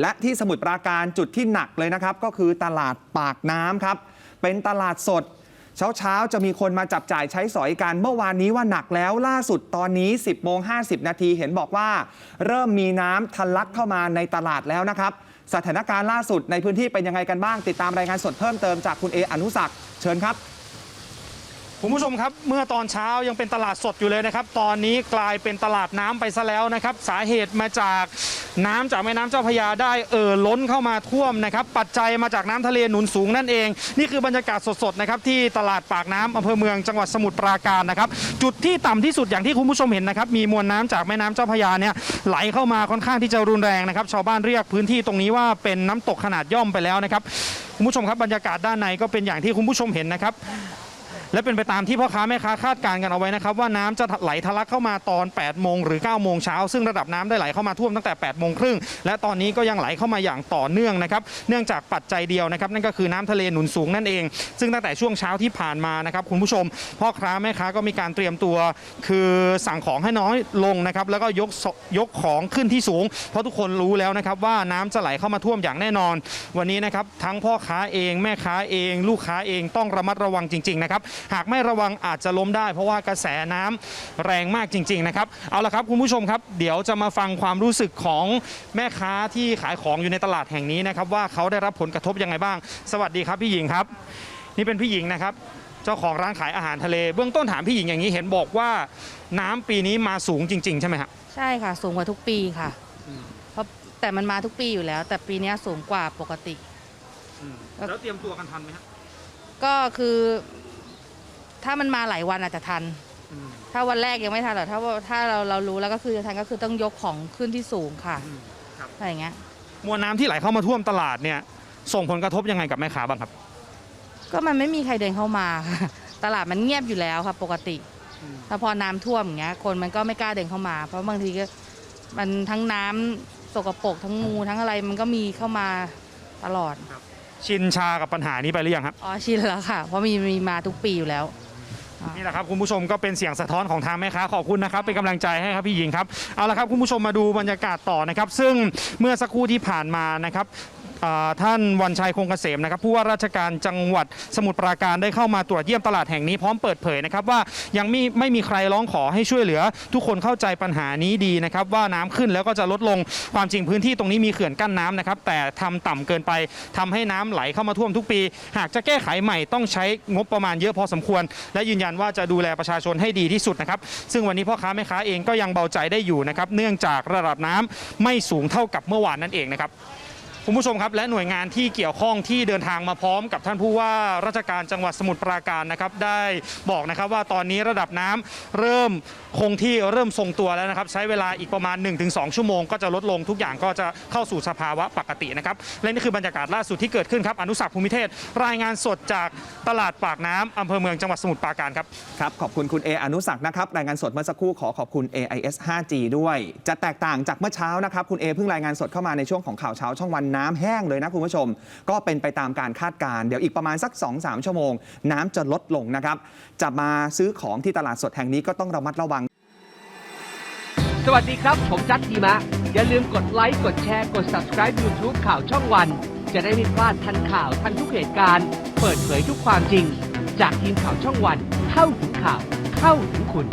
และที่สมุทรปราการจุดที่หนักเลยนะครับ ก็คือตลาดปากน้ำครับ เป็นตลาดสดเช้าเช้าๆ จะมีคนมาจับจ่ายใช้สอยกัน เมื่อวานนี้ว่าหนักแล้วล่าสุดตอนนี้ 10โมง50 นาทีเห็นบอกว่า เริ่มมีน้ำทะลักเข้ามาในตลาดแล้วนะครับ สถานการณ์ล่าสุดในพื้นที่เป็นยังไงกันบ้าง ติดตามรายงานสดเพิ่มเติมจากคุณเออนุสักเชิญครับ คุณผู้ชมครับเมื่อตอนเช้ายังเป็นตลาดสดอยู่เลยนะครับ ตอนนี้กลายเป็นตลาดน้ำไปซะแล้วนะครับ สาเหตุมาจากน้ำจากแม่น้ำเจ้าพยาได้เอ่อล้นเข้ามาท่วมนะครับ ปัจจัยมาจากน้ำทะเลหนุนสูงนั่นเอง นี่คือบรรยากาศสดๆนะครับที่ตลาดปากน้ำอำเภอเมืองจังหวัดสมุทรปราการนะครับ จุดที่ต่ำที่สุดอย่างที่คุณผู้ชมเห็นนะครับ มีมวลน้ำจากแม่น้ำเจ้าพยาเนี่ยไหลเข้ามาค่อนข้างที่จะรุนแรงนะครับ ชาวบ้านเรียกพื้นที่ตรงนี้ว่าเป็นน้ำตกขนาดย่อมไปแล้วนะครับคุณผู้ชมครับบรรยากาศด้านในก็เป็นอย่างที่คุณผู้ชมเห็นนะครับ และเป็นไปตามที่พ่อค้าแม่ค้าคาดการณ์กันเอาไว้นะครับว่าน้ำจะไหลทะลักเข้ามาตอน 8 โมงหรือ 9 โมงเช้าซึ่งระดับน้ำได้ไหลเข้ามาท่วมตั้งแต่ 8 โมงครึ่งและตอนนี้ก็ยังไหลเข้ามาอย่างต่อเนื่องนะครับเนื่องจากปัจจัยเดียวนะครับนั่นก็คือน้ำทะเลหนุนสูงนั่นเอง ซึ่งตั้งแต่ช่วงเช้าที่ผ่านมานะครับคุณผู้ชม พ่อค้าแม่ค้าก็มีการเตรียมตัว คือสั่งของให้น้อยลงนะครับแล้วก็ยกยกของขึ้นที่สูง เพราะทุกคนรู้แล้วนะครับว่าน้ำจะไหลเข้ามาท่วมอย่างแน่นอน วันนี้นะครับทั้งพ่อค้าเองแม่ค้าเอง ลูกค้าเองต้องระมัดระวังจริงๆนะครับหากไม่ระวังอาจจะล้มได้ เพราะว่ากระแสน้ำแรงมากจริง ๆ นะครับ เอาละครับคุณผู้ชมครับ เดี๋ยวจะมาฟังความรู้สึกของแม่ค้าที่ขายของอยู่ในตลาดแห่งนี้นะครับ ว่าเขาได้รับผลกระทบยังไงบ้าง สวัสดีครับพี่หญิงครับ นี่เป็นพี่หญิงนะครับเจ้าของร้านขายอาหารทะเล เบื้องต้นถามพี่หญิงอย่างนี้เห็นบอกว่าน้ำปีนี้มาสูงจริง ๆ ใช่ไหมครับใช่ค่ะ สูงกว่าทุกปีค่ะอืมเพราะแต่มันมาทุกปีอยู่แล้ว แต่ปีเนี้ยสูงกว่าปกติแล้วเตรียมตัวกันทันไหมครับก็คือ ถ้ามันมาหลายวันอาจจะทัน ถ้าวันแรกยังไม่ทันหรอกถ้าว่าถ้าเราเรารู้แล้วก็คือจะทันก็คือต้องยกของขึ้นที่สูงค่ะอืมครับอะไรอย่างเงี้ย มวลน้ำที่ไหลเข้ามาท่วมตลาดเนี่ย ส่งผลกระทบยังไงกับแม่ค้าบ้างครับ ก็มันไม่มีใครเดินเข้ามาค่ะ ตลาดมันเงียบอยู่แล้วค่ะ ปกติอืมถ้าพอน้ำท่วมอย่างเงี้ย คนมันก็ไม่กล้าเดินเข้ามา เพราะบางทีก็มันทั้งน้ำสกปรกทั้งงูทั้งอะไรมันก็มีเข้ามาตลอด ชินชากับปัญหานี้ไปหรือยังครับ อ๋อชินแล้วค่ะ เพราะมีมีมาทุกปีอยู่แล้ว นี่แหละครับคุณผู้ชมก็เป็นเสียงสะท้อนของทางแม่ค้าขอบคุณนะครับเป็นกำลังใจให้ครับพี่หญิงครับเอาละครับคุณผู้ชมมาดูบรรยากาศต่อนะครับ ซึ่งเมื่อสักครู่ที่ผ่านมานะครับ ท่านวันชัยคงเกษมนะครับผู้ว่าราชการจังหวัดสมุทรปราการได้เข้ามาตรวจเยี่ยมตลาดแห่งนี้พร้อมเปิดเผยนะครับว่ายังไม่ไม่มีใครร้องขอให้ช่วยเหลือ ทุกคนเข้าใจปัญหานี้ดีนะครับว่าน้ำขึ้นแล้วก็จะลดลงความจริงพื้นที่ตรงนี้มีเขื่อนกั้นน้ำนะครับแต่ทำต่ำเกินไปทำให้น้ำไหลเข้ามาท่วมทุกปี หากจะแก้ไขใหม่ต้องใช้งบประมาณเยอะพอสมควร และยืนยันว่าจะดูแลประชาชนให้ดีที่สุดนะครับซึ่งวันนี้พ่อค้าแม่ค้าเองก็ยังเบาใจได้อยู่นะครับเนื่องจากระดับน้ำไม่สูงเท่ากับเมื่อวานนั่นเองนะครับ คุณผู้ชมครับและหน่วยงานที่เกี่ยวข้องที่เดินทางมาพร้อมกับท่านผู้ว่าราชการจังหวัดสมุทรปราการนะครับ ได้บอกนะครับว่าตอนนี้ระดับน้ำเริ่มคงที่เริ่มทรงตัวแล้วนะครับ ใช้เวลาอีกประมาณ 1-2 ชั่วโมงก็จะลดลงทุกอย่างก็จะเข้าสู่สภาวะปกตินะครับ และนี่คือบรรยากาศล่าสุดที่เกิดขึ้นครับอนุสักภูมิเทศ รายงานสดจากตลาดปากน้ำอำเภอเมืองจังหวัดสมุทรปราการครับครับขอบคุณคุณเออนุสักนะครับรายงานสดเมื่อสักครู่ขอขอบคุณ AIS 5G ด้วย จะแตกต่างจากเมื่อเช้านะครับคุณเอเพิ่งรายงานสดเข้ามาในช่วงของข่าวเช้าช่องวันน้ำแห้งเลยนะคุณผู้ชม ก็เป็นไปตามการคาดการณ์เดี๋ยวอีกประมาณสัก 2-3 ชั่วโมง น้ำจะลดลงนะครับ จะมาซื้อของที่ตลาดสดแห่งนี้ก็ต้องระมัดระวัง สวัสดีครับ ผมจัดทีมะ อย่าลืมกดไลค์กดแชร์กด subscribe YouTube ข่าวช่องวัน จะได้ไม่พลาดทันข่าวทันทุกเหตุการณ์ เปิดเผยทุกความจริง จากทีมข่าวช่องวัน เข้าถึงข่าวเข้าถึงคุณ